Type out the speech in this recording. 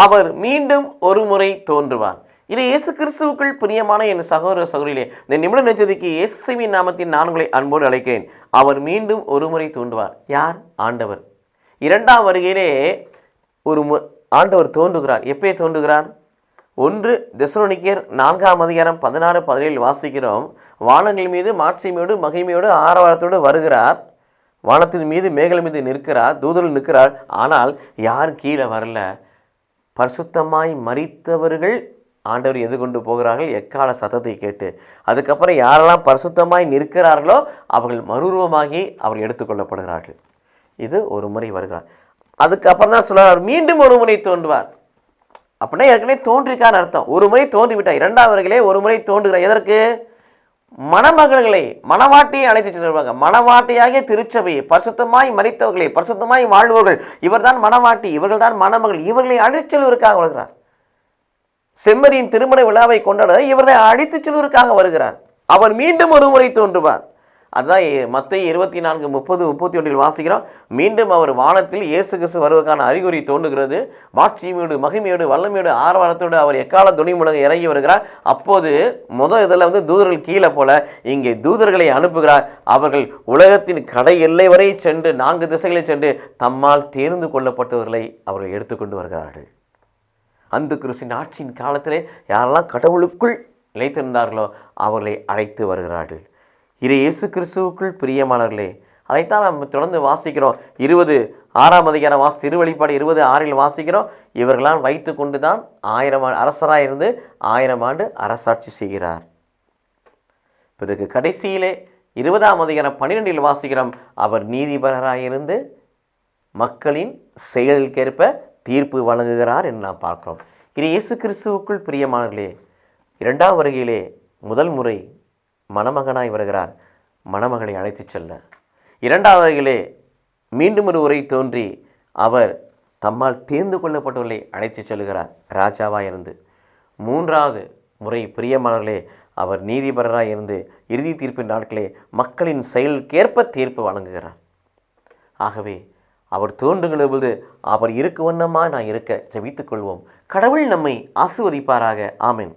அவர் மீண்டும் ஒரு முறை தோன்றுவார். இது இயேசு கிறிஸ்துவுக்குள் பிரியமான என் சகோதர சகோதரிலே இந்த நிமிட நெச்சதிக்கு இயேசுவின் நாமத்தின் நான் உங்களை அன்போடு அழைக்கிறேன். அவர் மீண்டும் ஒரு முறை தோன்றுவார். யார்? ஆண்டவர். இரண்டாம் வருகையிலே ஒரு மு ஆண்டவர் தோன்றுகிறார். எப்பயே தோன்றுகிறார்? ஒன்று தெசலோனிக்கர் நான்காம் அதிகாரம் பதினாறு பதினேழு வாசிக்கிறோம். வானங்கள் மீது மாட்சிமையோடு மகிமையோடு ஆரவாரத்தோடு வருகிறார். வானத்தின் மீது மேகல் மீது நிற்கிறார். தூதல் நிற்கிறார். ஆனால் யார் கீழே வரல? பரிசுத்தமாய் மறித்தவர்கள் ஆண்டவர் எது கொண்டு போகிறார்கள்? எக்கால சத்தத்தை கேட்டு. அதுக்கப்புறம் யாரெல்லாம் பரிசுத்தமாய் நிற்கிறார்களோ அவர்கள் மறுரூபமாகி அவர் எடுத்துக்கொள்ளப்படுகிறார்கள் இது ஒரு முறை வருகிறார். அதுக்கப்புறம் தான் சொல்லுவார் மீண்டும் ஒரு முறை தோன்றுவார். அப்படின்னா ஏற்கனவே தோன்றிருக்கான்னு அர்த்தம். ஒரு முறை தோன்றிவிட்டார். இரண்டாவர்களே ஒரு முறை தோன்றுகிறார். எதற்கு? மணமகள்களை மணவாட்டியை அழைத்து செல்வாங்க மணவாட்டியாகிய திருச்சபையை பரிசுத்தமாய் மறித்தவர்களை பரிசுத்தமாய் வாழ்பவர்கள் இவர்தான் மணவாட்டி இவர்கள்தான் மணமகள் இவர்களை அழைத்து செல்வதற்காக வருகிறார். செம்மறியின் திருமண விழாவை கொண்டாட இவர்களை அழைத்து செல்வதற்காக வருகிறார். அவர் மீண்டும் ஒரு முறை தோன்றுவார். அதான் மத்திய இருபத்தி நான்கு முப்பது முப்பத்தி ஒன்றில் வாசிக்கிறோம் மீண்டும் அவர் வானத்தில் இயேசு கிறிஸ்து வருவதற்கான அறிகுறி தோன்றுகிறது. மாட்சியோடு மகிமையோடு வல்லமையோடு ஆர்வலத்தோடு அவர் எக்கால துணி முழங்க இறங்கி வருகிறார். அப்போது முதல் இதில் வந்து தூதர்கள் கீழே போல இங்கே தூதர்களை அனுப்புகிறார். அவர்கள் உலகத்தின் கடை எல்லை வரை சென்று நான்கு திசைகளை சென்று தம்மால் தேர்ந்து கொள்ளப்பட்டவர்களை அவர்கள் எடுத்துக்கொண்டு வருகிறார்கள். அந்த கிறிஸ்தின் ஆட்சியின் காலத்திலே யாரெல்லாம் கடவுளுக்குள் நிலைத்திருந்தார்களோ அவர்களை அழைத்து வருகிறார்கள். இரு இயேசு கிறிஸ்துவுக்குள் பிரியமானவர்களே அதைத்தான் நம்ம தொடர்ந்து வாசிக்கிறோம். இருபது ஆறாம் அதிகார வாசி திருவழிப்பாடு இருபது ஆறில் வாசிக்கிறோம். இவர்களால் வைத்து கொண்டு தான் ஆயிரம் அரசராக இருந்து ஆயிரம் ஆண்டு அரசாட்சி செய்கிறார். பிறகு கடைசியிலே இருபதாம் அதிகாரம் பன்னிரெண்டில் வாசிக்கிறோம். அவர் நீதிபரராயிருந்து மக்களின் செயலுக்கேற்ப தீர்ப்பு வழங்குகிறார் என்று நாம் பார்க்கிறோம். இது இயேசு கிறிஸ்துவுக்குள் பிரியமானவர்களே இரண்டாம் வருகையிலே முதல் முறை மணமகனாய் வருகிறார். மணமகளை அழைத்துச் செல்ல. இரண்டாவதிலே மீண்டும் ஒரு உரை தோன்றி அவர் தம்மால் தேர்ந்து கொள்ளப்பட்டவர்களை அழைத்துச் செல்கிறார். ராஜாவாக இருந்து. மூன்றாவது முறை பிரியமானவர்களே அவர் நீதிபரராக இருந்து இறுதி தீர்ப்பின் நாட்களே மக்களின் செயலுக்கேற்ப தீர்ப்பு வழங்குகிறார். ஆகவே அவர் தோன்றுகிற பொழுது அவர் இருக்கு வண்ணமாக நான் இருக்க ஜபித்துக் கொள்வோம். கடவுள் நம்மை ஆசிர்வதிப்பாராக. ஆமேன்.